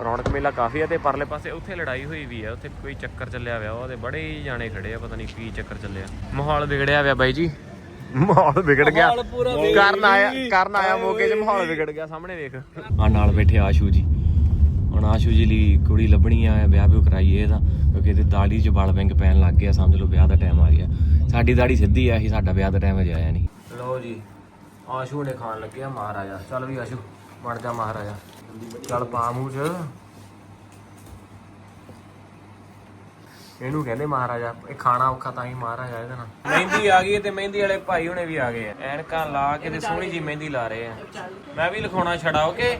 ਰੌਣਕ ਮੇਲਾ ਕਾਫੀ ਆ ਤੇ ਪਰਲੇ ਪਾਸੇ ਉੱਥੇ ਲੜਾਈ ਹੋਈ ਵੀ ਆ ਉੱਥੇ ਕੋਈ ਚੱਕਰ ਚੱਲਿਆ ਹੋਇਆ ਉਹਦੇ ਬੜੇ ਹੀ ਜਾਣੇ ਖੜੇ ਆ ਪਤਾ ਨਹੀਂ ਕੀ ਚੱਕਰ ਚੱਲਿਆ। ਮਾਹੌਲ ਵਿਗੜਿਆ ਹੋਇਆ ਬਾਈ ਜੀ। ਮਾਹੌਲ ਵਿਗੜ ਗਿਆ। ਕਰਨ ਆਇਆ ਕਰਨ ਆਇਆ ਮੌਕੇ 'ਚ ਮਾਹੌਲ ਵਿਗੜ ਗਿਆ ਸਾਹਮਣੇ ਵੇਖ। ਆ ਨਾਲ ਬੈਠੇ ਆਸ਼ੂ ਜੀ। ਹੁਣ ਆਸ਼ੂ ਜੀ ਲਈ ਕੁੜੀ ਲੱਭਣੀ ਆ ਵਿਆਹ ਵੀ ਕਰਾਈਏ ਇਹਦਾ ਕਿਉਂਕਿ ਇਹਦੇ ਦਾੜੀ 'ਚ ਵਾਲ ਵਿੰਗ ਪੈਣ ਲੱਗ ਗਿਆ ਸਮਝ ਲਓ ਵਿਆਹ ਦਾ ਟਾਈਮ ਆ ਗਿਆ। ਸਾਡੀ ਦਾੜੀ ਸਿੱਧੀ ਆ ਹੀ ਸਾਡਾ ਵਿਆਹ ਦਾ ਟਾਈਮ ਅਜੇ ਆਇਆ ਨਹੀਂ ਲਓ ਜੀ ਆਸ਼ੂ ਨੇ ਖਾਣ ਲੱਗਿਆ ਮਹਾਰਾਜਾ। ਚੱਲ ਵੀ ਆਸ਼ੂ ਬਣ ਜਾ ਮਹਾਰਾਜਾ। ਚੱਲ ਪਾ ਮੂੰਹ 'ਚ। ਇਹਨੂੰ ਕਹਿੰਦੇ ਮਹਾਰਾਜਾ ਇਹ ਖਾਣਾ ਔਖਾ ਤਾਂ ਹੀ ਮਹਾਰਾਜਾ ਇਹਦਾ ਨਾਲ। ਮਹਿੰਦੀ ਆ ਗਈ ਤੇ ਮਹਿੰਦੀ ਵਾਲੇ ਭਾਈ ਹੁਣੇ ਵੀ ਆ ਗਏ ਆ। ਐਨਕਾਂ ਲਾ ਕੇ ਤੇ ਸੋਹਣੀ ਜੀ ਮਹਿੰਦੀ ਲਾ ਰਹੇ ਆ। ਮੈਂ ਵੀ ਲਿਖਾਉਣਾ ਛੜਾ ਓਕੇ?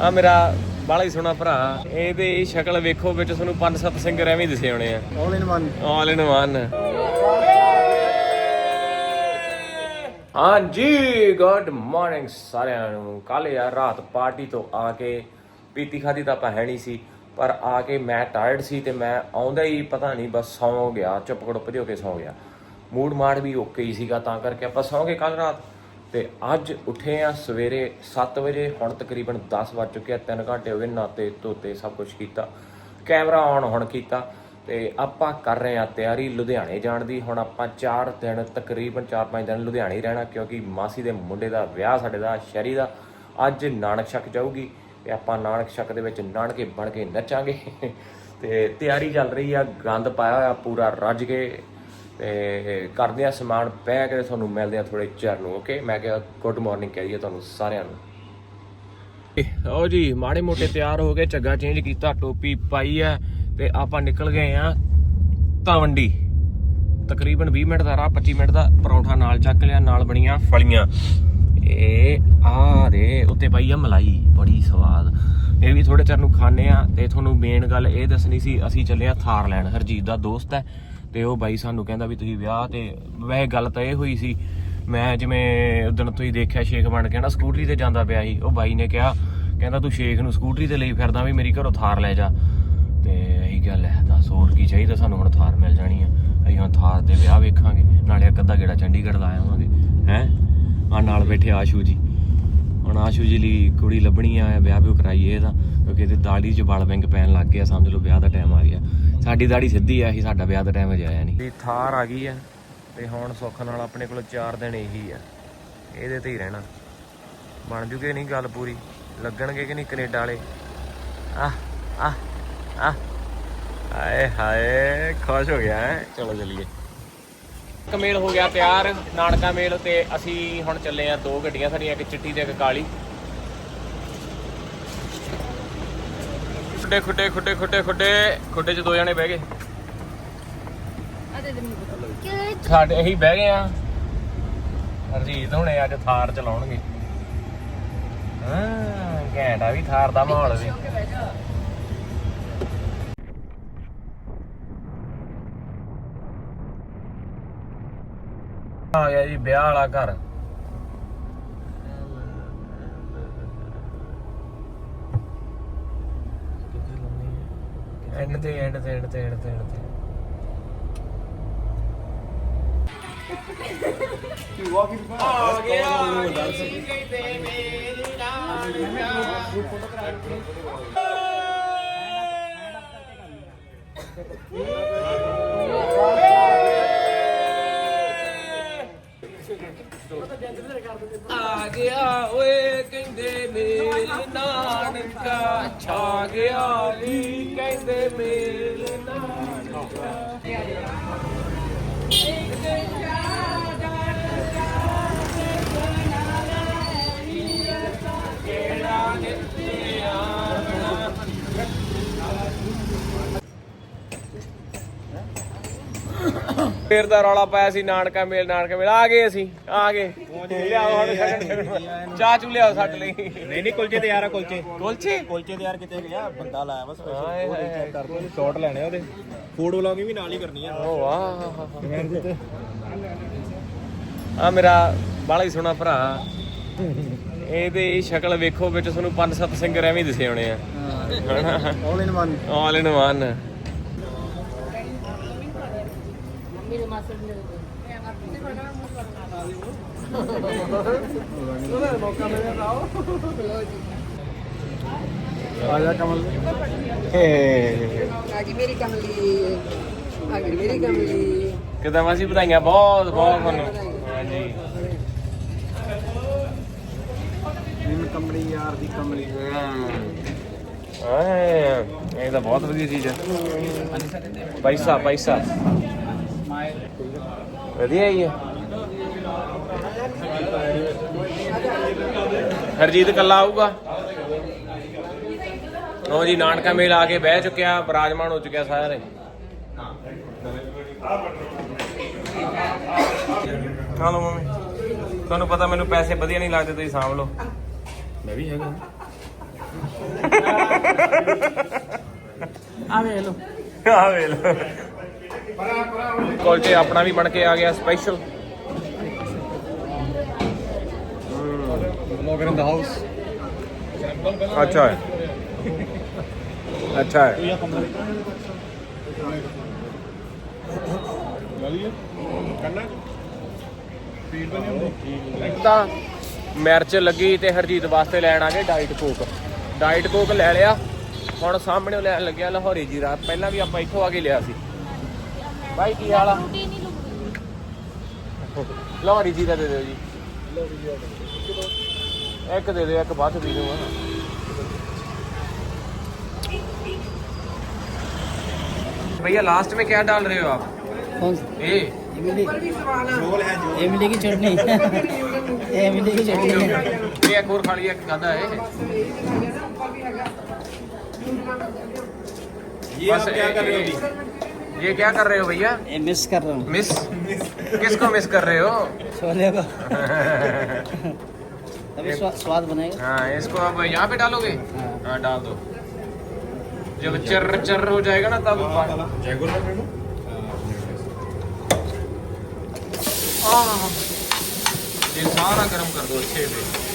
ਆ ਮੇਰਾ ਬਾਲਾ ਹੀ ਸੋਹਣਾ ਭਰਾ। ਇਹਦੇ ਇਹ ਸ਼ਕਲ ਵੇਖੋ ਵਿੱਚ ਤੁਹਾਨੂੰ ਪੰਜ ਸੱਤ ਸਿੰਗਰ ਐਵੇਂ ਦਿਸੇ ਹੋਣੇ ਆ। All in one all in one ਹਾਂਜੀ ਗੁੱਡ ਮਾਰਨਿੰਗ ਸਾਰਿਆਂ ਨੂੰ। ਕੱਲ ਯਾਰ ਰਾਤ ਪਾਰਟੀ ਤੋਂ ਆ ਕੇ ਪੀਤੀ ਖਾਦੀ ਤਾਂ ਆਪਾਂ ਹੈ ਨਹੀਂ ਸੀ, ਪਰ ਆ ਕੇ ਮੈਂ ਟਾਇਰਡ ਸੀ ਤੇ ਮੈਂ ਆਉਂਦਾ ਹੀ ਪਤਾ ਨਹੀਂ ਬਸ ਸੌਂ ਗਿਆ, ਚੁੱਪ ਕੜੁੱਪ ਜਿਹੇ ਕੇ ਸੌਂ ਗਿਆ। ਮੂਡ ਮਾੜ ਵੀ ਓਕੇ ਹੀ ਸੀਗਾ, ਤਾਂ ਕਰਕੇ ਆਪਾਂ ਸੌਂ ਗਏ ਕੱਲ ਰਾਤ। ਤੇ ਅੱਜ ਉੱਠੇ ਆ ਸਵੇਰੇ 7 ਵਜੇ, ਹੁਣ ਤਕਰੀਬਨ 10 ਵੱਜ ਚੁੱਕੇ ਆ 3 ਘੰਟੇ ਹੋ ਗਏ ਨਾਤੇ ਧੋਤੇ ਸਭ ਕੁਝ ਕੀਤਾ। ਕੈਮਰਾ ਆਨ ਹੁਣ ਕੀਤਾ। ਤੇ ਆਪਾਂ ਕਰ ਰਹੇ ਹਾਂ ਤਿਆਰੀ ਲੁਧਿਆਣੇ ਜਾਣ ਦੀ। ਹੁਣ ਆਪਾਂ 4 ਦਿਨ, ਤਕਰੀਬਨ 4-5 ਦਿਨ ਲੁਧਿਆਣੇ ਹੀ ਰਹਿਣਾ, ਕਿਉਂਕਿ ਮਾਸੀ ਦੇ ਮੁੰਡੇ ਦਾ ਵਿਆਹ ਸਾਡੇ ਦਾ, ਸ਼ਹਿਰੀ ਦਾ। ਅੱਜ ਨਾਨਕ ਛਕ ਜਾਊਗੀ ਤੇ ਆਪਾਂ ਨਾਨਕ ਛਕ ਦੇ ਵਿੱਚ ਨਾਨਕੇ ਬਣ ਕੇ ਨੱਚਾਂਗੇ। ਤੇ ਤਿਆਰੀ ਚੱਲ ਰਹੀ ਆ, ਗੰਦ ਪਾਇਆ ਹੋਇਆ ਪੂਰਾ ਰੱਜ ਕੇ। ਤੇ ਕਰਦੇ ਆ ਸਮਾਨ ਪੈ ਕੇ ਤੁਹਾਨੂੰ ਮਿਲਦੇ ਆ ਥੋੜੇ ਚਿਰ ਨੂੰ ਓਕੇ ਮੈਂ ਕਿਹਾ ਗੁੱਡ ਮਾਰਨਿੰਗ ਕਹਿ ਦਈਏ ਤੁਹਾਨੂੰ ਸਾਰਿਆਂ ਨੂੰ। ਓ ਜੀ, ਮਾੜੇ ਮੋਟੇ ਤਿਆਰ ਹੋ ਗਏ ਝੱਗਾ ਚੇਂਜ ਕੀਤਾ, ਟੋਪੀ ਪਾਈ ਐ ਤੇ ਆਪਾਂ ਨਿਕਲ ਗਏ ਆ ਤਵੰਡੀ ਤਕਰੀਬਨ 20 ਮਿੰਟ ਦਾ ਰਾਹ 25 ਮਿੰਟ ਦਾ ਪਰੌਂਠਾ ਨਾਲ ਚੱਕ ਲਿਆ, ਨਾਲ ਬਣੀਆਂ ਫਲੀਆਂ। ਇਹ ਆ ਦੇ, ਉੱਤੇ ਪਾਈ ਆ ਮਲਾਈ, ਬੜੀ ਸਵਾਦ। ਇਹ ਵੀ ਥੋੜੇ ਚਿਰ ਨੂੰ ਖਾਣੇ ਆ ਤੇ ਤੁਹਾਨੂੰ ਮੇਨ ਗੱਲ ਇਹ ਦੱਸਣੀ ਸੀ, ਅਸੀਂ ਚੱਲੇ ਆ ਥਾਰ ਲੈਣ। ਹਰਜੀਤ ਦਾ ਦੋਸਤ ਹੈ ਤੇ ਉਹ ਬਾਈ ਸਾਨੂੰ ਕਹਿੰਦਾ ਵੀ ਤੁਸੀਂ ਵਿਆਹ ਤੇ, ਵੈਸੇ ਗੱਲ ਤਾਂ ਇਹ ਹੋਈ ਸੀ, ਮੈਂ ਜਿਵੇਂ ਉਦੋਂ ਤੁਸੀਂ ਦੇਖਿਆ ਸ਼ੇਖ ਬਣ ਕੇ ਨਾ ਸਕੂਟਰੀ ਤੇ ਜਾਂਦਾ ਪਿਆ ਸੀ, ਉਹ ਬਾਈ ਨੇ ਕਿਹਾ, ਕਹਿੰਦਾ ਤੂੰ ਸ਼ੇਖ ਨੂੰ ਸਕੂਟਰੀ ਤੇ ਲਈ ਫਿਰਦਾ ਵੀ ਮੇਰੀ ਘਰੋਂ ਥਾਰ ਲੈ ਜਾ। ਤੇ ਇਹੀ ਗੱਲ ਹੈ ਦੱਸ ਹੋਰ ਕੀ ਚਾਹੀਦਾ ਸਾਨੂੰ ਹੁਣ ਥਾਰ ਮਿਲ ਜਾਣੀ ਆ। ਅਸੀਂ ਹੁਣ ਥਾਰ ਦੇ ਵਿਆਹ ਵੇਖਾਂਗੇ, ਨਾਲੇ ਇੱਕ ਅੱਧਾ ਗੇੜਾ ਚੰਡੀਗੜ੍ਹ ਲਾ ਆਵਾਂਗੇ, ਹੈ? ਆ ਨਾਲ ਬੈਠੇ ਆਸ਼ੂ ਜੀ। ਹੁਣ ਆਸ਼ੂ ਜੀ ਲਈ ਕੁੜੀ ਲੱਭਣੀ ਆ, ਵਿਆਹ ਵੀ ਕਰਾਈਏ ਇਹਦਾ, ਕਿਉਂਕਿ ਇਹਦੇ ਦਾੜੀ 'ਚ ਵਾਲ ਵਿੰਗ ਪੈਣ ਲੱਗ ਗਿਆ ਸਮਝ ਲਓ ਵਿਆਹ ਦਾ ਟਾਈਮ ਆ ਗਿਆ। ਸਾਡੀ ਦਾੜੀ ਸਿੱਧੀ ਆ ਹੀ ਸਾਡਾ ਵਿਆਹ ਦਾ ਟਾਈਮ ਅਜੇ ਆਇਆ ਨਹੀਂ। ਵੀ ਥਾਰ ਆ ਗਈ ਆ, ਤੇ ਹੁਣ ਸੁੱਖ ਨਾਲ ਆਪਣੇ ਕੋਲ 4 ਦਿਨ ਇਹੀ ਆ, ਇਹਦੇ ਤੇ ਹੀ ਰਹਿਣਾ। ਬਣ ਜੂਗੇ ਨਹੀਂ ਗੱਲ ਪੂਰੀ, ਲੱਗਣਗੇ ਕਿ ਨਹੀਂ ਕੈਨੇਡਾ ਵਾਲੇ? ਆਹ ਆਹ। ਆ। ਹਾਏ ਹਾਏ ਖੁਸ਼ ਹੋ ਗਿਆ ਹੈ। ਚਲੋ ਚੱਲੀਏ। ਕਮੇਲ ਹੋ ਗਿਆ ਤਿਆਰ ਨਾਨਕਾ ਮੇਲ ਤੇ ਅਸੀਂ ਹੁਣ ਚੱਲੇ ਆ ਦੋ ਗੱਡੀਆਂ ਸਾਡੀਆਂ ਇੱਕ ਚਿੱਟੀ ਤੇ ਇੱਕ ਕਾਲੀ। ਖੁੱਡੇ ਖੁੱਡੇ ਖੁੱਡੇ ਖੁੱਡੇ ਖੁੱਡੇ ਖੁੱਡੇ 'ਚ ਦੋ ਜਣੇ ਬਹਿ ਗਏ। ਸਾਡੇ ਅਸੀਂ ਬਹਿ ਗਏ ਆ। ਹਰਜੀਤ ਹੁਣੇ ਅੱਜ ਥਾਰ ਚਲਾਉਣਗੇ। ਹਾਂ ਘੈਂਟਾ ਵੀ ਥਾਰ ਦਾ ਮਾਹੌਲ ਵੀ। ਆ ਗਿਆ ਜੀ, ਵਿਆਹ ਵਾਲਾ ਘਰ। ਐਂਡ ਤੇ ਐਂਡ ਤੇ ਐਂਡ ਤੇ ਐਂਡ ਤੇ ਐਂਡ ਤੇ। ਆ ਗਿਆ। ਆ ਗਿਆ ਓਏ ਕਹਿੰਦੇ ਮੇਰੇ ਨਾਨਕਾ ਛਾ ਗਿਆ ਵੀ ਕਹਿੰਦੇ ਮੇਰੇ ਫੇਰ ਦਾ ਰੌਲਾ ਪਾਇਆ ਸੀ ਨਾਨਕਾ ਮੇਲ ਨਾਨਕਾ ਮੇਲ। ਆ ਗਏ ਅਸੀਂ ਆ ਗਏ। ਲਿਆਓ ਹੁਣ ਛਕਣ ਚਾਹ ਚੂ ਲਿਆਓ ਸਾਡੇ ਲਈ। ਨਹੀਂ ਨਹੀਂ ਕੁਲਚੇ ਤੇ ਯਾਰ ਆ ਕੁਲਚੇ। ਕੁਲਚੇ? ਕੁਲਚੇ ਤੇ ਯਾਰ ਕਿਤੇ ਗਿਆ ਬੰਦਾ ਲਾਇਆ ਬਸ ਹਾਏ ਹਾਏ ਹਾਏ। ਕਰ ਦੋ ਸ਼ਾਟ ਲੈਣੇ ਉਹਦੇ। ਫੂਡ ਵਲੌਗਿੰਗ ਵੀ ਨਾਲ ਹੀ ਕਰਨੀ ਆ। ਓ ਵਾਹ ਆ ਮੇਰਾ ਬਾਲਾ ਹੀ ਸੋਹਣਾ ਭਰਾ। ਇਹਦੇ ਇਹ ਸ਼ਕਲ ਵੇਖੋ ਵਿੱਚ ਤੁਹਾਨੂੰ ਪੰਜ ਸੱਤ ਸਿੰਗਰ ਐਵੇਂ ਹੀ ਦਿਸੇ ਹੋਣੇ ਆ। All in one all in one ਮੇਰੇ ਮਾਸਟਰ ਨੇ ਮੌਕਾ ਮਿਲਿਆ ਤਾਂ ਆ ਜਾ ਕਮਲ। ਆ ਗਈ ਮੇਰੀ ਕਮਲੀ। ਆ ਗਈ ਮੇਰੀ ਕਮਲੀ। ਕਿਦਾਂ ਮਾਸੀ ਵਧਾਈਆਂ ਬਹੁਤ ਬਹੁਤ ਤੁਹਾਨੂੰ। ਹਾਂਜੀ। ਦਿਨ ਕਮਲੀ ਯਾਰ ਦੀ ਕਮਲੀ। ਆਏ ਇਹ ਤਾਂ ਬਹੁਤ ਵਧੀਆ ਚੀਜ਼ ਹੈ। ਪੈਸਾ ਪੈਸਾ ਵਧੀਆ ਹੀ ਹੈ ਹਰਜੀਤ ਕੱਲਾ ਆਊਗਾ। ਲੋ ਜੀ ਨਾਨਕਾ ਮੇਲ ਆ ਕੇ ਬਹਿ ਚੁੱਕਿਆ ਬਰਾਜਮਾਨ ਹੋ ਚੁੱਕਿਆ ਸਾਰੇ। Hello mummy. ਤੁਹਾਨੂੰ ਪਤਾ ਮੈਨੂੰ ਪੈਸੇ ਵਧੀਆ ਨਹੀਂ ਲੱਗਦੇ ਤੁਸੀਂ ਸਾਂਭ ਲਓ। ਮੈਂ ਵੀ ਹੈਗਾ। ਆ ਵੇ ਲੋ ਆ ਵੇਲ ਕੁਲਚੇ ਆਪਣਾ ਵੀ ਬਣ ਕੇ ਆ ਗਿਆ special blogger in the house ਅੱਛਾ ਹੈ। ਕੰਨਾ ਸਪੀਡ ਤਾਂ ਮਿਰਚ ਲੱਗੀ ਤੇ ਹਰਜੀਤ ਵਾਸਤੇ ਲੈਣ ਆ ਗਏ ਡਾਈਟ ਕੋਕ ਡਾਈਟ ਕੋਕ ਲੈ ਲਿਆ। ਹੁਣ ਸਾਹਮਣੇ ਲੈਣ ਲੱਗਿਆ ਲਾਹੌਰੀ ਜੀਰਾ ਪਹਿਲਾਂ ਵੀ ਆਪਾਂ ਇੱਥੋਂ ਆ ਕੇ ਲਿਆ ਸੀ। ਬਾਈ ਕੀ ਹਾਲ ਆ ਲਾਹੌਰੀ ਜੀਰਾ ਦੇ ਦਿਓ ਜੀ ਇੱਕ ਦੇ ਦਿਓ ਇੱਕ ਬਾਅਦ ਚ ਪੀ ਲੂੰਗਾ भैया लास्ट में क्या डाल रहे हो आप कौन ए इमली ਜੋਲ ਹੈ ਜੋ इमली की चटनी इमली की चटनी है ये एक और खा लिया एक गादा है ये आप बस क्या ए- कर रहे हो ए- अभी ये क्या कर रहे हो भैया? ये मिस कर रहा हूँ। मिस किसको मिस कर रहे हो? छोले को। अभी स्वाद बनाएगा हाँ इसको अब यहाँ पे डालोगे? हाँ।, हाँ। डाल दो। जब चर चर हो जाएगा ना तब हाँ। ये सारा गर्म कर दो अच्छे से।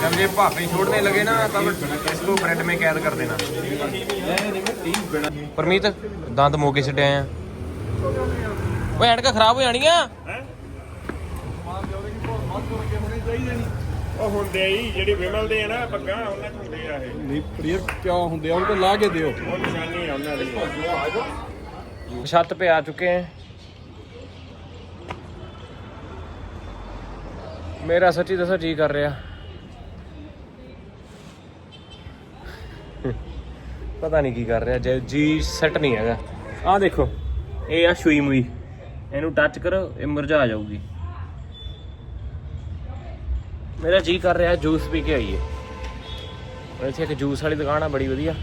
जब ये भापे छोड़ने लगे ना तब इसको ब्रेड में कैद कर देना ਪਰਮੀਤ ਦੰਦ ਮੋਗੇ ਛੱਡਿਆ ਆ ਓਏ ਐਨਕਾਂ ਖਰਾਬ ਹੋ ਜਾਣੀਆਂ ਉਹ ਹੁੰਦੇ ਹੀ ਜਿਹੜੀ ਵਿਮਲ ਦੇ ਆ ਨਾ ਪੱਗਾਂ ਉਹਨਾਂ ਚ ਹੁੰਦੇ ਆ ਇਹ ਨਹੀਂ ਪ੍ਰੀਅਰ ਕਿਉਂ ਹੁੰਦੇ ਆ ਉਹ ਤਾਂ ਲਾ ਕੇ ਦਿਓ ਉਹ ਨਿਸ਼ਾਨੀ ਆ ਉਹਨਾਂ ਦੀ ਛੱਤ पे आ चुके हैं ਮੇਰਾ ਸੱਚੀ ਦੱਸੋ ਜੀ ਕਰ ਰਿਹਾ। ਪਤਾ ਨਹੀਂ ਕੀ ਕਰ ਰਿਹਾ, ਜੇ ਜੀ ਸੈੱਟ ਨਹੀਂ ਹੈਗਾ। ਆਹ ਦੇਖੋ। ਇਹ ਆ ਸ਼ੂਈ ਮੁਈ। ਇਹਨੂੰ ਟੱਚ ਕਰੋ, ਇਹ ਮੁਰਝਾ ਜਾਊਗੀ। ਮੇਰਾ ਜੀ ਕਰ ਰਿਹਾ ਜੂਸ ਪੀ ਕੇ ਆਈਏ। ਇੱਥੇ ਇੱਕ ਜੂਸ ਵਾਲੀ ਦੁਕਾਨ ਆ, ਬੜੀ ਵਧੀਆ।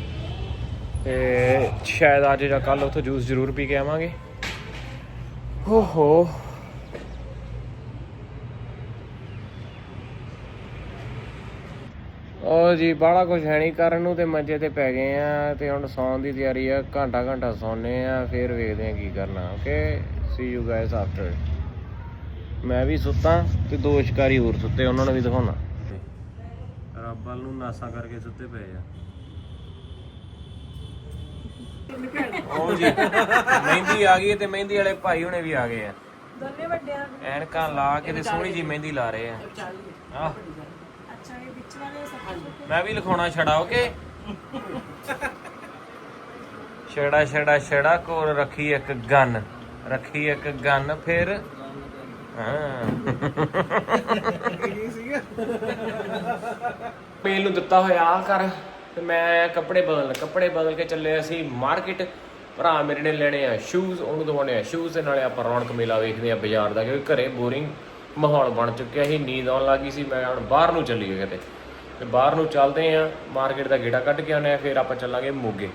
ਤੇ ਸ਼ਾਇਦ ਅੱਜ ਜਾਂ ਕੱਲ ਉੱਥੋਂ ਜੂਸ ਜ਼ਰੂਰ ਪੀ ਕੇ ਆਵਾਂਗੇ। ਹੋ ਉਹ ਜੀ ਬਾਹਲਾ ਕੁਝ ਹੈ ਨਹੀਂ। ਕਰਨ ਨੂੰ ਤੇ ਮੰਜੇ ਤੇ ਪੈ ਗਏ ਆ ਤੇ ਹੁਣ ਸੌਣ ਦੀ ਤਿਆਰੀ ਆ। ਘੰਟਾ ਘੰਟਾ ਸੌਂਨੇ ਆ ਫਿਰ ਵੇਖਦੇ ਆ ਕੀ ਕਰਨਾ। Okay see you guys after ਮੈਂ ਵੀ ਸੁੱਤਾ ਤੇ ਦੋ ਸ਼ਿਕਾਰੀ ਹੋਰ ਸੁੱਤੇ ਉਹਨਾਂ ਨੂੰ ਵੀ ਦਿਖਾਉਣਾ। ਰੱਬ ਵੱਲ ਨੂੰ ਨਾਸਾ ਕਰਕੇ ਸੁੱਤੇ ਪਏ ਆ। ਜੀ ਮਹਿੰਦੀ ਆ ਗਈ ਤੇ ਮਹਿੰਦੀ ਵਾਲੇ ਭਾਈ ਹੁਣੇ ਵੀ ਆ ਗਏ ਆ। ਦੋਨੇ ਵੱਡਿਆਂ ਐਨਕਾਂ ਲਾ ਕੇ ਤੇ ਸੋਹਣੀ ਜੀ ਮਹਿੰਦੀ ਲਾ ਰਹੇ ਆ। ਆਹ। ਮੈਂ ਵੀ ਲਿਖਾਉਣਾ ਛੜਾ ਓਕੇ? ਛੜਾ ਛੜਾ ਛੜਾ ਕੋਲ ਰੱਖੀ ਇੱਕ ਗਨ। ਰੱਖੀ ਇੱਕ ਗਨ ਫਿਰ? ਮੇਲ ਨੂੰ ਦਿੱਤਾ ਹੋਇਆ ਆ ਕਰ ਤੇ ਮੈਂ ਕੱਪੜੇ ਬਦਲ ਕੱਪੜੇ ਬਦਲ ਕੇ ਚੱਲੇ ਅਸੀਂ ਮਾਰਕੀਟ। ਭਰਾ ਮੇਰੇ ਨੇ ਲੈਣੇ ਆ ਸ਼ੂਜ਼ ਉਹਨੂੰ ਦਵਾਉਣੇ ਆ ਸ਼ੂਜ਼ ਦੇ ਨਾਲੇ ਆਪਾਂ ਰੌਣਕ ਮੇਲਾ ਵੇਖਦੇ ਆ ਬਾਜ਼ਾਰ ਦਾ ਕਿਉਂਕਿ ਘਰੇ ਬੋਰਿੰਗ ਮਾਹੌਲ ਬਣ ਚੁੱਕਿਆ ਸੀ, ਨੀਂਦ ਆਉਣ ਲੱਗੀ ਸੀ, ਮੈਂ ਹੁਣ ਬਾਹਰ ਨੂੰ ਚੱਲੀਏ ਕਿਤੇ। ਤੇ ਬਾਹਰ ਨੂੰ ਚੱਲਦੇ ਆ ਮਾਰਕੀਟ ਦਾ ਗੇੜਾ ਕੱਢ ਕੇ ਆਉਂਦੇ ਫਿਰ ਆਪਾਂ ਚੱਲਾਂਗੇ ਮੋਗੇ।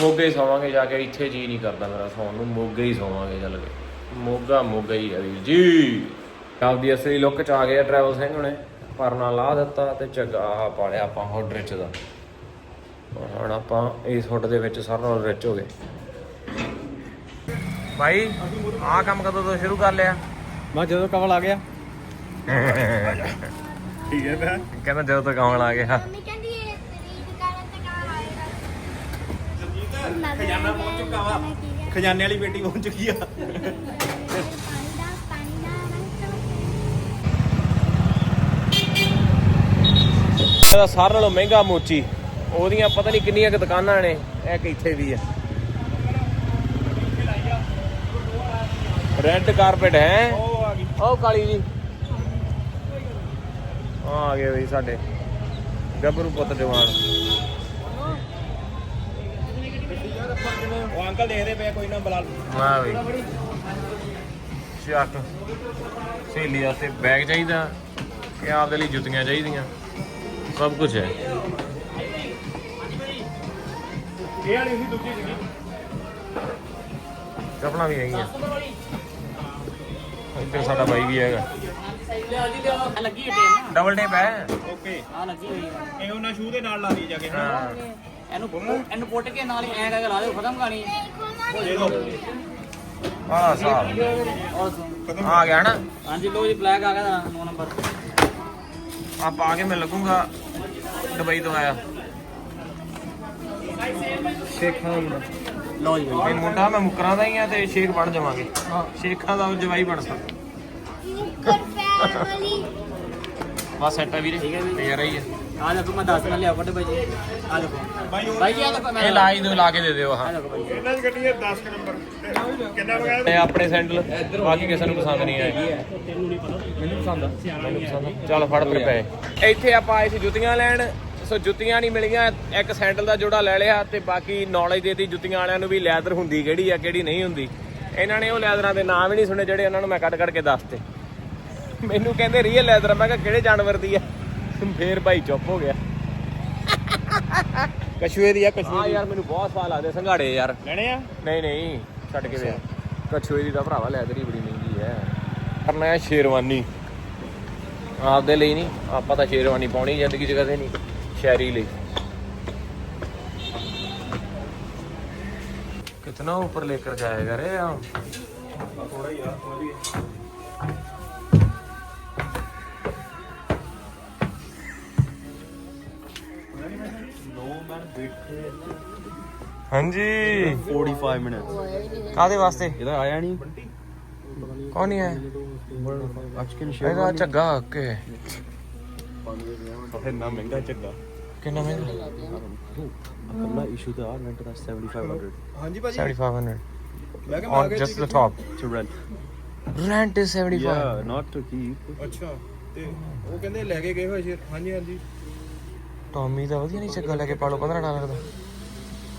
ਮੋਗੇ ਸੌਵਾਂਗੇ ਜਾ ਕੇ, ਇੱਥੇ ਜੀ ਨਹੀਂ ਕਰਦਾ ਮੇਰਾ ਸੌਣ ਨੂੰ, ਮੋਗੇ ਹੀ ਸੌਵਾਂਗੇ ਚੱਲ ਕੇ। ਮੋਗਾ ਮੋਗਾ ਹੀ ਆ ਵੀਰ ਜੀ। ਆਪਦੀ ਅਸਲੀ ਲੁੱਕ ਚ ਆ ਗਏ ਆ ਟਰੈਵਲ ਸਿੰਘ ਹੁਣੇ ਪਰਨਾ ਲਾ ਦਿੱਤਾ ਤੇ ਚਗਾ ਪਾਲਿਆ ਆਪਾਂ ਹੁੱਡ ਰਿਚ ਦਾ। ਹੁਣ ਆਪਾਂ ਇਸ ਹੁੱਡ ਦੇ ਵਿੱਚ ਸਾਰਿਆਂ ਨਾਲ ਰਿਚ ਹੋ ਗਏ। ਭਾਈ ਆਹ ਕੰਮ ਕਦੋਂ ਤੋਂ ਸ਼ੁਰੂ ਕਰ ਲਿਆ? ਮੈਂ ਜਦੋਂ ਕਮਲ ਆ ਗਿਆ। ਠੀਕ ਹੈ ਤਾਂ। ਕਹਿੰਦਾ ਜਦੋਂ ਤੱਕ ਆਉਣ ਆ ਗਿਆ। ਮੰਮੀ ਕਹਿੰਦੀ ਇਹ ਤੇਰੀ ਦੁਕਾਨ ਤੇ ਕਾ ਆਏਗਾ ਖਜ਼ਾਨਾ ਪਹੁੰਚ ਚੁੱਕਾ ਵਾ। ਖਜ਼ਾਨੇ ਵਾਲੀ ਬੇਟੀ ਪਹੁੰਚ ਚੁੱਕੀ ਆ। ਇਹਦਾ ਸਾਰਿਆਂ ਨਾਲੋਂ ਮਹਿੰਗਾ ਮੋਚੀ। ਉਹਦੀਆਂ ਪਤਾ ਨਹੀਂ ਕਿੰਨੀਆਂ ਕੁ ਦੁਕਾਨਾਂ ਨੇ ਇਹ ਕਿੱਥੇ ਵੀ ਆ। ਰੈੱਡ ਕਾਰਪੇਟ ਹੈ। ਉਹ ਆ ਗਈ ਉਹ ਕਾਲੀ ਜੀ। ਆ ਆ ਗਏ ਬਈ ਸਾਡੇ। ਗੱਭਰੂ ਪੁੱਤ ਜਵਾਨ। ਉਹ ਅੰਕਲ ਦੇਖਦੇ ਪਏ ਕੋਈ ਨਾ ਬੁਲਾ ਵਾਹ ਬਈ। ਚੱਕ ਸਹੇਲੀ ਵਾਸਤੇ ਬੈਗ ਚਾਹੀਦਾ ਕਿ ਆਪਦੇ ਲਈ ਜੁੱਤੀਆਂ ਚਾਹੀਦੀਆਂ। ਸਭ ਕੁਝ ਹੈ। ਇਹ ਵਾਲੀ ਸੀ ਦੂਜੀ ਸੀਗੀ। ਚੱਪਲਾਂ ਵੀ ਹੈਗੀਆਂ ਇੱਧਰ ਸਾਡਾ ਬਾਈ ਵੀ ਹੈਗਾ। ਲੱਗੀ ਹੈ। ਟ੍ਰੇਨ ਡਬਲ ਟੇਪ ਹੈ ਓਕੇ ਆ ਲੱਗੀ ਹੋਈ ਹੈ। ਇਹ ਉਹਨਾਂ ਸ਼ੂ ਦੇ ਨਾਲ ਲਾ ਦੀ ਜਾ ਕੇ। ਹਾਂ। ਇਹਨੂੰ ਇਹਨੂੰ ਪੁੱਟ ਕੇ ਨਾਲ ਹੀ ਐਂ ਕਰਕੇ ਲਾ ਦਿਓ ਖਤਮ ਕਹਾਣੀ ਦੇ ਦੋ। ਆਹ ਸਾਹ ਔਰ ਸੁਣ। ਆ ਗਿਆ ਨਾ? ਹਾਂਜੀ ਲੋ ਜੀ ਬਲੈਕ ਆ ਗਿਆ 9 ਨੰਬਰ। ਆ ਪਾ ਕੇ ਮੈਂ ਲੱਗੂੰਗਾ ਦੁਬਈ ਤੋਂ ਆਇਆ। ਸ਼ੇਖਾਂ ਦਾ ਲੋ ਜੀ ਇਹ ਮੁੰਡਾ ਮੈਂ ਮੁਕਰਾਂ ਦਾ ਹੀ ਆ ਤੇ ਸ਼ੇਖ ਬਣ ਜਾਵਾਂਗੇ। ਸ਼ੇਖਾਂ ਦਾ ਜਵਾਈ ਬਣ ਸਕਦਾ ਫੈਮਿਲੀ। ਬਸ ਸੈਟ ਆ ਵੀਰੇ। ਠੀਕ ਹੈ ਵੀਰੇ। ਤੇ ਯਾਰ ਹੀ ਆ। ਆ ਦੇਖੋ ਮੈਂ 10 ਮਿੰਟ ਲਿਆ ਫਟੇ ਬਾਈ ਜੀ। ਆ ਬਾਈ ਬਾਈ ਜੀ ਆ ਦੇਖੋ ਮੈਂ ਇਹ ਲਾ ਹੀ ਦਿਓ ਲਾ ਕੇ ਦੇ ਦਿਓ ਆ ਹਾਂ ਦੇਖੋ ਬਾਈ ਜੀ। ਇਹਨਾਂ ਦੀ ਗੱਡੀ ਹੈ 10 ਕੁ ਨੰਬਰ। ਤੇ ਕਿੰਨਾ ਇਹ ਆਪਣੇ ਸੈਂਡਲ। ਬਾਕੀ ਕਿਸੇ ਨੂੰ ਪਸੰਦ ਨਹੀਂ ਆਏ। ਮੈਨੂੰ ਪਸੰਦ ਆ। ਮੈਨੂੰ ਪਸੰਦ ਆ। ਚੱਲ ਫੜ ਫਿਰ ਪਏ ਇੱਥੇ ਆਪਾਂ ਆਏ ਸੀ ਜੁੱਤੀਆਂ ਲੈਣ। ਸੋ ਜੁੱਤੀਆਂ ਨਹੀਂ ਮਿਲੀਆਂ ਇੱਕ ਸੈਂਡਲ ਦਾ ਜੋੜਾ ਲੈ ਲਿਆ ਤੇ ਬਾਕੀ ਨੌਲੇਜ ਦੇਤੀ ਜੁੱਤੀਆਂ ਵਾਲਿਆਂ ਨੂੰ ਵੀ ਲੈਦਰ ਹੁੰਦੀ ਕਿਹੜੀ ਆ ਕਿਹੜੀ ਨਹੀਂ ਹੁੰਦੀ। ਇਹਨਾਂ ਨੇ ਉਹ ਲੈਦਰਾਂ ਦੇ ਨਾਮ ਹੀ ਨਹੀਂ ਸੁਣੇ ਜਿਹੜੇ ਉਹਨਾਂ ਨੂੰ ਮੈਂ ਕੱਢ ਕੱਢ ਕੇ ਦੱਸਤੇ। ਮੈਨੂੰ ਕਹਿੰਦੇ ਰੀਅਲ ਲੈਦਰ ਮੈਂ ਕਿਹਾ ਕਿਹੜੇ ਜਾਨਵਰ ਦੀ ਆ? ਫੇਰ ਭਾਈ ਚੁੱਪ ਹੋ ਗਿਆ। ਕਛੂਏ ਦੀ ਆ ਕਛੂਏ ਹਾਂ ਯਾਰ ਮੈਨੂੰ ਬਹੁਤ ਸਵਾਲ ਲੱਗਦੇ ਸੰਘਾੜੇ ਯਾਰ। ਲੈਣੇ ਆ? ਨਹੀਂ ਨਹੀਂ ਛੱਡ ਕੇ ਦੇ ਕਛੂਏ ਦੀ ਤਾਂ ਭਰਾਵਾ ਲੈਦਰ ਹੀ ਬੜੀ ਮਹਿੰਗੀ ਹੈ ਕਰਨਾ ਹੈ ਸ਼ੇਰਵਾਨੀ। ਆਪਦੇ ਲਈ ਨਹੀਂ ਆਪਾਂ ਤਾਂ ਸ਼ੇਰਵਾਨੀ ਪਾਉਣੀ ਜ਼ਿੰਦਗੀ 'ਚ ਕਦੇ ਨਹੀਂ। ਸ਼ਹਿਰੀ ਲਈ ਕਿਤਨਾ ਉੱਪਰ लेकर जाएगा रे हम ਥੋੜਾ ਹੀ ਆ ਥੋੜੀ ਹਾਂਜੀ 45 ਮਿੰਟ ਕਾਦੇ ਵਾਸਤੇ ਇਹਦਾ ਆਇਆ ਨਹੀਂ ਕੌਣ ਨਹੀਂ ਹੈ ਅਚਕਨ ਇਹਦਾ ਝੱਗਾ ਕੇ ਇੰਨਾ ਮਹਿੰਗਾ ਚੱਗਾ ਕਿੰਨਾ ਮਹਿੰਗਾ? ਕੱਲਾ ਇਸ਼ੂ ਤਾਂ ਆ ਰੈਂਟ ਦਾ 7500 ਹਾਂਜੀ ਭਾਜੀ। 7500 ਮੈਂ ਕਿਹਾ on just the top to rent rent is 75 yeah not to keep ਅੱਛਾ ਤੇ ਉਹ ਕਹਿੰਦੇ ਲੈ ਕੇ ਗਏ ਹੋਏ ਸੀ। ਹਾਂਜੀ ਹਾਂਜੀ। ਟੌਮੀ ਦਾ ਵਧੀਆ ਨਹੀਂ ਚੱਗਾ ਲੈ ਕੇ ਪਾਲੋ 15 ਡਾਲਰ ਦਾ।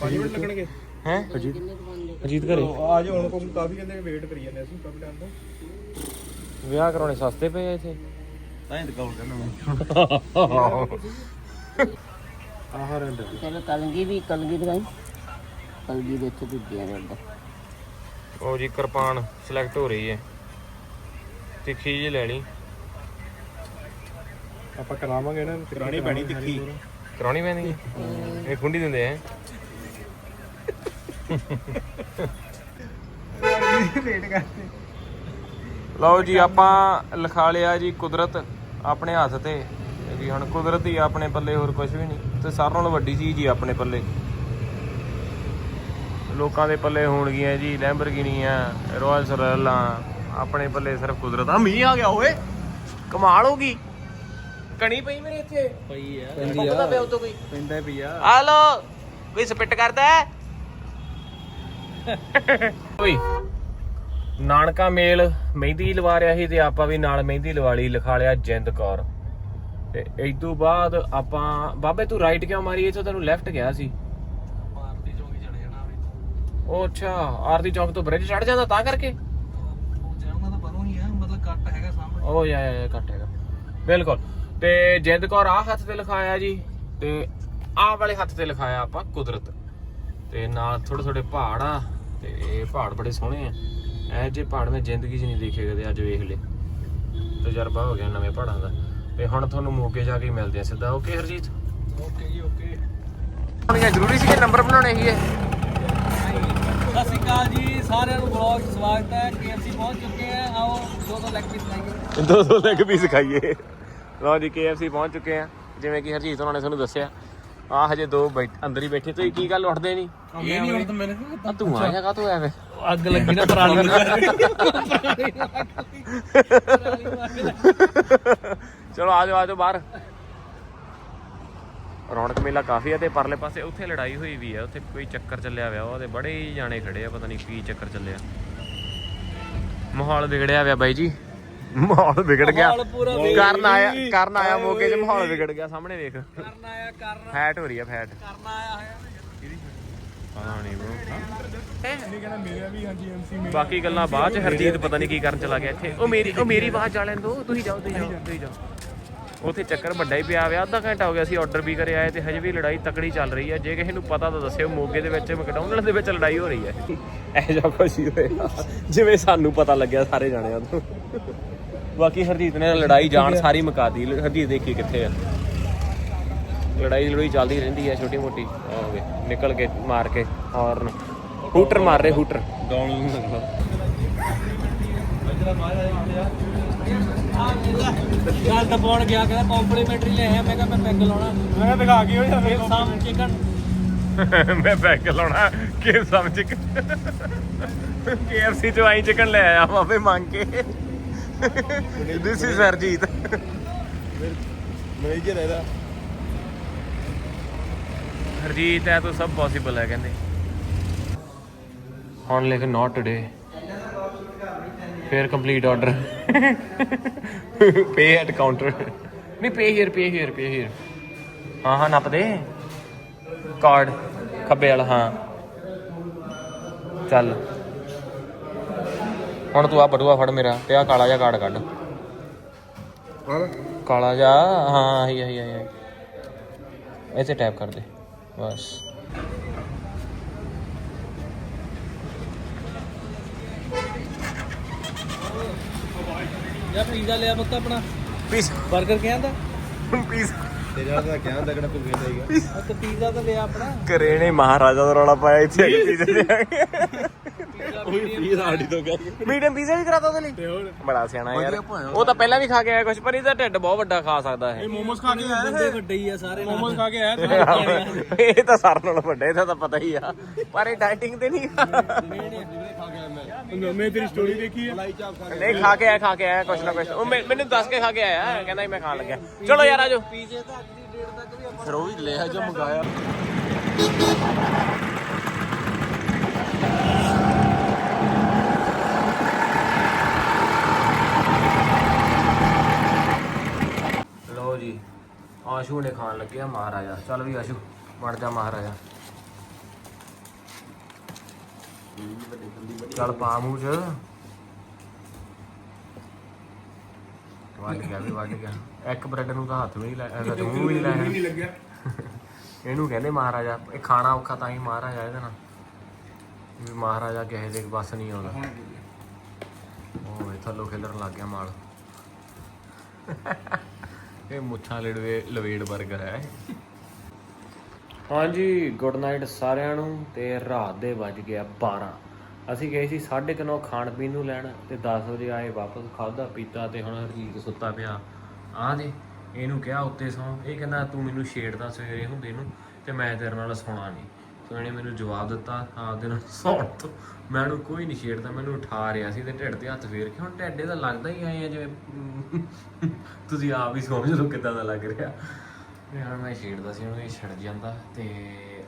5 ਮਿੰਟ ਲੱਗਣਗੇ। ਹੈ? ਅਜੀਤ? ਅਜੀਤ ਘਰੇ? ਆ ਜਾਓ ਹੁਣ ਕੋਈ ਕਾਫੀ ਕਹਿੰਦੇ ਵੇਟ ਕਰੀ ਜਾਂਦੇ ਅਸੀਂ ਕਾਫੀ ਟਾਈਮ ਤੋਂ ਵਿਆਹ ਕਰਾਉਣੇ ਸਸਤੇ ਪਏ ਆ ਇੱਥੇ। ਤਾਂ ਇਹ ਕਾਲ ਕਰਨਾ ਮੈਂ। ਆਹ ਰੈਂਟ ਚਲੋ ਕਲਗੀ ਵੀ ਕਲਗੀ ਦਿਖਾਈ। ਕਲਗੀ ਦੇ ਇੱਥੇ ਦੂਜਿਆਂ ਦੇ ਅੰਦਰ ਉਹ ਜੀ ਕਿਰਪਾਨ ਸਿਲੈਕਟ ਹੋ ਰਹੀ ਹੈ। ਤਿੱਖੀ ਜੀ ਲੈ ਲਈ। ਆਪਾਂ ਕਰਾਵਾਂਗੇ ਨਾ ਕਰਾਣੀ ਪੈਣੀ ਤਿੱਖੀ। ਕਰਾਉਣੀ ਹੈ ਇਹ ਖੁੰਡੀ ਦਿੰਦੇ ਐ ਲਓ ਜੀ ਆਪਾਂ ਲਿਖਾ ਲਿਆ ਜੀ ਕੁਦਰਤ ਆਪਣੇ ਹੱਥ ਤੇ। ਵੀ ਹੁਣ ਕੁਦਰਤ ਹੀ ਆ ਆਪਣੇ ਪੱਲੇ ਹੋਰ ਕੁਝ ਵੀ ਨਹੀਂ। ਤੇ ਸਾਰਿਆਂ ਨਾਲੋਂ ਵੱਡੀ ਚੀਜ਼ ਹੀ ਆਪਣੇ ਪੱਲੇ। ਲੋਕਾਂ ਦੇ ਪੱਲੇ ਹੋਣਗੀਆਂ ਜੀ ਲੈਂਬਰਗਿਨੀਆਂ ਰਾਇਲ ਸਰਲਾਂ ਆਪਣੇ ਪੱਲੇ ਸਿਰਫ ਕੁਦਰਤ। ਆ ਮੀਂਹ ਆ ਗਿਆ ਓਏ ਕਮਾਲ ਹੋ ਗਈ। ਕਣੀ ਪਈ ਮੇਰੇ ਇੱਥੇ? ਪਈ ਆ। ਪੱਕਦਾ ਪਿਆ ਉਤੋਂ ਕੋਈ? ਪਿੰਡਾ ਪਈ ਆ ਹਲੋ ਵੀ ਸਪਿੱਟ ਕਰਦਾ ਹੈ? ਓਏ ਨਾਨਕਾ ਮੇਲ ਮਹਿੰਦੀ ਲਵਾ ਰਿਆ ਸੀ ਤੇ ਆਪਾਂ ਵੀ ਨਾਲ ਮਹਿੰਦੀ ਲਵਾ ਲਈ ਲਿਖਾ ਲਿਆ ਜਿੰਦ ਕੌਰ। ਤੇ ਇਸ ਤੋਂ ਬਾਅਦ ਆਪਾਂ ਬਾਬੇ ਤੂੰ ਰਾਈਟ ਕਿਉਂ ਮਾਰੀ? ਇੱਥੋਂ ਤੈਨੂੰ ਲੈਫਟ ਗਿਆ ਸੀ। ਭਾਰਤੀ ਚੌਂਕੀ ਚਲੇ ਜਾਣਾ ਉਹ ਅੱਛਾ ਆਰਤੀ ਚੌਕ ਤੋਂ ਬ੍ਰਿਜ ਚੜ ਜਾਂਦਾ ਤਾਂ ਕਰਕੇ? ਜਾਣਾ ਤਾਂ ਪਰੋਂ ਹੀ ਆ ਮਤਲਬ ਕੱਟ ਹੈਗਾ ਸਾਹਮਣੇ। ਉਹ ਯਾ ਯਾ ਕੱਟ ਹੈਗਾ। ਬਿਲਕੁਲ। ਤੇ ਜਿੰਦ ਕੌਰ ਆ ਹੱਥ ਤੇ ਲਿਖਾਇਆ ਜੀ ਤੇ ਆਹ ਵਾਲੇ ਹੱਥ ਤੇ ਲਿਖਾਇਆ ਆਪਾਂ ਕੁਦਰਤ। ਤੇ ਨਾਲ ਥੋੜੇ ਥੋੜੇ ਪਹਾੜ ਆ ਤੇ ਇਹ ਪਹਾੜ ਬੜੇ ਸੋਹਣੇ ਆ। ਇਹ ਜੇ ਪਹਾੜ ਮੈਂ ਜ਼ਿੰਦਗੀ 'ਚ ਨਹੀਂ ਦੇਖੇ ਕਦੇ ਅੱਜ ਵੇਖ ਲਏ। ਤਜਰਬਾ ਹੋ ਗਿਆ ਨਵੇਂ ਪਹਾੜਾਂ ਦਾ। ਤੇ ਹੁਣ ਤੁਹਾਨੂੰ ਮੋਗੇ ਜਾ ਕੇ ਹੀ ਮਿਲਦੇ ਆ ਸਿੱਧਾ ਓਕੇ ਹਰਜੀਤ? ਓਕੇ ਜੀ ਓਕੇ ਇਹ ਜ਼ਰੂਰੀ ਸੀ ਕਿ ਨੰਬਰ ਬਣਾਉਣੇ ਸੀ ਇਹ ਸਤਿ ਸ਼੍ਰੀ ਅਕਾਲ ਜੀ ਸਾਰਿਆਂ ਨੂੰ ਬਲੌਗ ਸਵਾਗਤ ਹੈ। KFC ਪਹੁੰਚ ਚੁੱਕੇ ਆ ਆਓ ਦੋ ਦੋ ਲੈਗ ਪੀਸ ਲਾਈਏ ਦੋ ਦੋ ਲੈਗ ਪੀਸ ਖਾਈਏ। ਲਓ ਜੀ KFC ਪਹੁੰਚ ਚੁੱਕੇ ਆ ਜਿਵੇਂ ਕਿ ਹਰਜੀਤ ਉਹਨਾਂ ਨੇ ਤੁਹਾਨੂੰ ਦੱਸਿਆ। ਆ ਹਜੇ ਦੋ ਬੈਠ ਅੰਦਰ ਹੀ ਬੈਠੇ। ਤੁਸੀਂ ਕੀ ਗੱਲ ਉੱਠਦੇ ਨਹੀਂ? ਇਹ ਨਹੀਂ ਹੁਣ ਤਾਂ ਮੈंने ਆ ਤੂੰ ਆਇਆ ਕਾ ਤੂੰ ਐਵੇਂ? ਅੱਗ ਲੱਗੀ ਨਾ ਪਰਾਲੀ ਚਲੋ ਆ ਜਾਓ ਆ ਜਾਓ ਬਾਹਰ। ਰੌਣਕ ਮੇਲਾ ਕਾਫੀ ਆ ਤੇ ਪਰਲੇ ਪਾਸੇ ਉੱਥੇ ਲੜਾਈ ਹੋਈ ਵੀ ਆ ਉੱਥੇ ਕੋਈ ਚੱਕਰ ਚੱਲਿਆ ਹੋਇਆ ਉਹਦੇ ਬੜੇ ਹੀ ਜਾਣੇ ਖੜੇ ਆ ਪਤਾ ਨਹੀਂ ਕੀ ਚੱਕਰ ਚੱਲਿਆ। ਮਾਹੌਲ ਵਿਗੜਿਆ ਹੋਇਆ ਬਾਈ ਜੀ। ਮਾਹੌਲ ਵਿਗੜ ਗਿਆ। ਮਾਹੌਲ ਪੂਰਾ ਵਿਗੜ ਕਰਨ ਆਇਆ ਕਰਨ ਆਇਆ ਮੌਕੇ 'ਚ ਮਾਹੌਲ ਵਿਗੜ ਗਿਆ ਸਾਹਮਣੇ ਵੇਖ। ਕਰਨ ਆਇਆ ਕਰਨ ਫੈਟ ਹੋ ਰਹੀ ਆ ਫੈਟ। ਕਰਨ ਆਇਆ ਹੋਇਆ। ਪਤਾ ਨਹੀਂ ਬ్రో ਨਹੀਂ ਕਹਿੰਦਾ ਮੇਰਾ ਵੀ ਹਾਂਜੀ ਐਮਸੀ ਮੇਰਾ। ਬਾਕੀ ਗੱਲਾਂ ਬਾਅਦ ਚ ਹਰਜੀਤ ਪਤਾ ਨਹੀਂ ਕੀ ਕਰਨ ਚਲਾ ਗਿਆ ਇੱਥੇ। ਉਹ ਮੇਰੀ ਉਹ ਮੇਰੀ ਆਵਾਜ਼ ਆ ਲੈਣ ਦੋ ਤੁਸੀਂ ਜਾਓ ਤੁਸੀਂ ਜਾਓ ਤੁਸੀਂ ਜਾਓ। ਉੱਥੇ ਚੱਕਰ ਵੱਡਾ ਹੀ ਪਿਆ ਹੋਇਆ ਅੱਧਾ ਘੰਟਾ ਹੋ ਗਿਆ ਸੀ ਆਰਡਰ ਵੀ ਕਰੇ ਆਏ ਤੇ ਹਜੇ ਵੀ ਲੜਾਈ ਤਕੜੀ ਚੱਲ ਰਹੀ ਹੈ। ਜੇ ਕਿਸੇ ਨੂੰ ਪਤਾ ਤਾਂ ਦੱਸਿਓ ਮੋਗੇ ਦੇ ਵਿੱਚ ਮੈਕਡੋਨਲਡ ਦੇ ਵਿੱਚ ਲੜਾਈ ਹੋ ਰਹੀ ਹੈ। ਇਹ ਜਿਹਾ ਕੁਛ ਹੀ ਹੋਇਆ। ਜਿਵੇਂ ਸਾਨੂੰ ਪਤਾ ਲੱਗਿਆ ਸਾਰੇ ਜਾਣਿਆਂ ਨੂੰ ਬਾਕੀ ਹਰਜੀਤ ਨੇ ਲੜਾਈ ਜਾਣ ਸਾਰੀ ਮੁਕਾਦੀ ਹਰਜੀਤ ਦੇਖੀ ਕਿੱਥੇ ਆ। ਲੜਾਈ ਲੜਾਈ ਚੱਲਦੀ ਰਹਿੰਦੀ ਹੈ ਛੋਟੀ ਮੋਟੀ। ਆਵੇ ਨਿਕਲ ਕੇ ਮਾਰ ਕੇ ਹਾਰਨ ਹੂਟਰ ਮਾਰ ਰਹੇ ਹੂਟਰ। ਗਾਉਣ ਨੂੰ ਗੱਲ ਤਾਂ ਪਾਉਣ ਗਿਆ ਕਹਿੰਦਾ ਕੰਪਲੀਮੈਂਟਰੀ ਲੈ ਆਇਆ ਮੈਂ ਕਿਹਾ ਮੈਂ ਪੈਗ ਲਾਉਣਾ। ਮੈਂ ਕਿਹਾ ਦਿਖਾ ਕੇ ਹੋ ਜਾਂ ਫਿਰ ਸਾਮ ਚਿਕਨ ਮੈਂ ਬੈਗ ਲਾਉਣਾ ਕਿ ਸਮਝ ਕੇ KFC ਚੋਂ ਆਈ ਚਿਕਨ ਲੈ ਆਇਆ ਵਾਪੇ ਮੰਗ ਕੇ। ਦਿਸ ਇਜ਼ ਹਰਜੀਤ ਮੈਨੇਜਰ ਇਹਦਾ ਹਰਜੀਤ ਹੈ ਤਾਂ ਸਭ ਪੋਸੀਬਲ ਹੈ ਕਹਿੰਦੇ। ਹੁਣ ਲਿਖ ਨਾਟ ਟੁਡੇ ਫਿਰ complete order pay at counter ਨਹੀਂ pay here pay here pay here ਹਾਂ ਹਾਂ ਨੱਪ ਦੇ। ਕਾਰਡ ਖੱਬੇ ਵਾਲਾ ਹਾਂ। ਚੱਲ। ਹੁਣ ਤੂੰ ਆ ਬਟੂਆ ਫੜ ਮੇਰਾ ਤੇ ਆ ਕਾਲਾ ਜਿਹਾ ਕਾਰਡ ਕੱਢ। ਕਾਲਾ ਜਿਹਾ ਹਾਂ ਆਹੀ ਆਹੀ ਆਹੀ। ਇੱਥੇ ਟੈਪ ਕਰ ਦੇ। ਬਸ। ਯਾ ਪੀਜ਼ਾ ਲਿਆ ਪੁੱਤ ਆਪਣਾ। ਪੀਸ 버ਗਰ ਕਹਿੰਦਾ ਪੀਸ ਤੇਰਾ ਤਾਂ ਕਿਹਾ ਹੁੰਦਾ ਕਿਹੜਾ ਭੁੱਖੇ ਜਾਈਗਾ ਤੇ ਪੀਜ਼ਾ ਤਾਂ ਲਿਆ ਆਪਣਾ। ਕਰੇ ਨੇ ਮਹਾਰਾਜਾ ਦਾ ਰੌਲਾ ਪਾਇਆ ਇੱਥੇ ਆ ਕੇ ਪੀਜ਼ੇ ਦੇ ਆ ਕੇ। ਇਹ ਸਾਡੀ ਤੋਂ ਗਿਆ ਮੀਡੀਅਮ ਪੀਜ਼ਾ ਵੀ ਕਰਾਤਾ ਉਹਦੇ ਲਈ? ਬੜਾ ਸਿਆਣਾ ਯਾਰ। ਉਹ ਤਾਂ ਪਹਿਲਾਂ ਵੀ ਖਾ ਕੇ ਆਇਆ ਕੁਝ ਪਰ ਇਹਦਾ ਢਿੱਡ ਬਹੁਤ ਵੱਡਾ ਖਾ ਸਕਦਾ ਹੈ ਇਹ ਮੋਮੋਸ ਖਾ ਕੇ ਆਇਆ ਬੰਦੇ ਵੱਡੇ ਹੀ ਆ ਸਾਰੇ। ਮੋਮੋਸ ਖਾ ਕੇ ਆਇਆ ਇਹ ਤਾਂ ਸਾਰਿਆਂ ਨਾਲੋਂ ਵੱਡਾ ਇਹਦਾ ਤਾਂ ਪਤਾ ਹੀ ਆ। ਪਰ ਇਹ ਡਾਈਟਿੰਗ ਤੇ ਨਹੀਂ। ਮੈਂ ਤੇਰੀ ਸਟੋਰੀ ਦੇਖੀ ਹੈ ਨਹੀਂ ਖਾ ਕੇ ਆਇਆ ਖਾ ਕੇ ਆਇਆ ਕੁਛ ਨਾ ਕੁਛ। ਉਹ ਮੈਨੂੰ ਦੱਸ ਕੇ ਖਾ ਕੇ ਆਇਆ ਕਹਿੰਦਾ ਮੈਂ ਖਾਣ ਲੱਗਿਆ। ਚਲੋ ਯਾਰ ਆਜੋ ਪੀਜ਼ੇ ਤਾਂ ਅੱਜ ਦੀ ਡੇਟ ਤੱਕ ਵੀ ਆਪਾਂ ਫਿਰ ਉਹ ਵੀ ਲਿਆ ਜੋ ਮੰਗਾਇਆ। ਲਓ ਜੀ ਆਸ਼ੂ ਨੇ ਖਾਣ ਲੱਗਿਆ ਮਹਾਰਾਜਾ। ਚੱਲ ਵੀ ਆਸ਼ੂ ਬਣ ਜਾ ਮਹਾਰਾਜਾ। ਚੱਲ ਪਾ ਮੂੰਹ ਚ। ਵੱਢ ਗਿਆ ਵੀ ਵੱਢ ਗਿਆ। ਇੱਕ ਬ੍ਰੈਡ ਨੂੰ ਤਾਂ ਹੱਥ ਵੀ ਨਹੀਂ ਲਾਇਆ ਮੂੰਹ ਵੀ ਨਹੀਂ ਲਾਇਆ ਨਹੀਂ ਲੱਗਿਆ। ਇਹਨੂੰ ਕਹਿੰਦੇ ਮਹਾਰਾਜਾ ਇਹ ਖਾਣਾ ਔਖਾ ਤਾਂ ਹੀ ਮਹਾਰਾਜਾ ਇਹਦੇ ਨਾਲ। ਵੀ ਮਹਾਰਾਜਾ ਕਿਸੇ ਦੇ ਬਸ ਨਹੀਂ ਆਉਂਦਾ। ਉਹ ਇਹ ਥੱਲੋਂ ਖੇਲਣ ਲੱਗ ਗਿਆ ਮਾਲ। ਇਹ ਮੁੱਛਾਂ ਲੜਵੇ ਲਵੇੜ 버ਗਰ ਹੈ ਹਾਂਜੀ ਗੁੱਡ ਨਾਈਟ ਸਾਰਿਆਂ ਨੂੰ ਤੇ ਰਾਤ ਦੇ ਵੱਜ ਗਿਆ 12 ਅਸੀਂ ਗਏ ਸੀ 9:30 ਖਾਣ ਪੀਣ ਨੂੰ ਲੈਣ ਤੇ 10 ਵਜੇ ਆਏ ਵਾਪਸ ਖਾਦਾ ਪੀਤਾ ਤੇ ਹੁਣ ਹਰਜੀਤ ਸੁੱਤਾ ਪਿਆ। ਆ ਜੇ ਇਹਨੂੰ ਕਿਹਾ ਉੱਤੇ ਸੌਂ, ਇਹ ਕਹਿੰਦਾ ਤੂੰ ਮੈਨੂੰ ਛੇੜਦਾ ਸਵੇਰੇ ਹੁੰਦੇ ਨੂੰ ਤੇ ਮੈਂ ਤੇਰੇ ਨਾਲ ਸੌਣਾ ਨਹੀਂ। ਸੋ ਇਹਨੇ ਮੈਨੂੰ ਜਵਾਬ ਦਿੱਤਾ ਆਪਦੇ ਨਾਲ ਸੌਣ ਤੋਂ। ਮੈਂ ਉਹਨੂੰ ਕੋਈ ਨਹੀਂ ਛੇੜਦਾ ਮੈਨੂੰ ਉਠਾ ਰਿਹਾ ਸੀ ਤੇ ਢਿੱਡ ਤੇ ਹੱਥ ਫੇਰ ਕੇ, ਹੁਣ ਢਿੱਡੇ ਦਾ ਲੱਗਦਾ ਹੀ ਆਏ ਆ ਜਿਵੇਂ ਤੁਸੀਂ ਆਪ ਹੀ ਸਮਝ ਲਓ ਕਿੱਦਾਂ ਦਾ ਲੱਗ ਰਿਹਾ। ਤੇ ਹੁਣ ਮੈਂ ਛੇੜਦਾ ਸੀ, ਉਹਨੂੰ ਇਹ ਛੱਡ ਜਾਂਦਾ, ਤੇ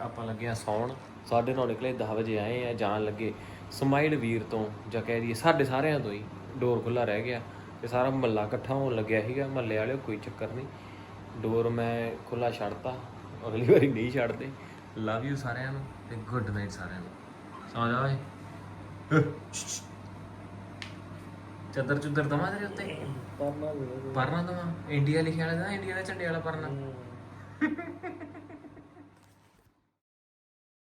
ਆਪਾਂ ਲੱਗੇ ਆ ਸੌਣ। ਸਾਡੇ ਨਾਲ ਨਿਕਲੇ 10 ਵਜੇ ਆਏ ਆ, ਜਾਣ ਲੱਗੇ ਸਮਾਈਲ ਵੀਰ ਤੋਂ, ਜਾਂ ਕਹਿ ਦਈਏ ਸਾਡੇ ਸਾਰਿਆਂ ਤੋਂ ਹੀ, ਡੋਰ ਖੁੱਲਾ ਰਹਿ ਗਿਆ, ਤੇ ਸਾਰਾ ਮਹੱਲਾ ਇਕੱਠਾ ਹੋਣ ਲੱਗਿਆ ਸੀਗਾ, ਮਹੱਲੇ ਵਾਲਿਓ ਕੋਈ ਚੱਕਰ ਨਹੀਂ। ਡੋਰ ਮੈਂ ਖੁੱਲਾ ਛੱਡਤਾ, ਅਗਲੀ ਵਾਰੀ ਨਹੀਂ ਛੱਡਦੇ। ਲਵ ਯੂ ਸਾਰਿਆਂ ਨੂੰ ਤੇ ਗੁੱਡ ਨਾਈਟ ਸਾਰਿਆਂ ਨੂੰ। ਸੌ ਜਾ ਓਏ ਚੱਦਰ ਚੁੱਦਰ ਦਮਾ ਤੇਰੇ ਉੱਤੇ? ਪਰਨਾ ਦਮਾ ਇੰਡੀਆ ਲਿਖਿਆ ਵਾਲਾ ਦਾ ਇੰਡੀਆ ਦੇ ਝੰਡੇ ਵਾਲਾ ਪਰਨਾ।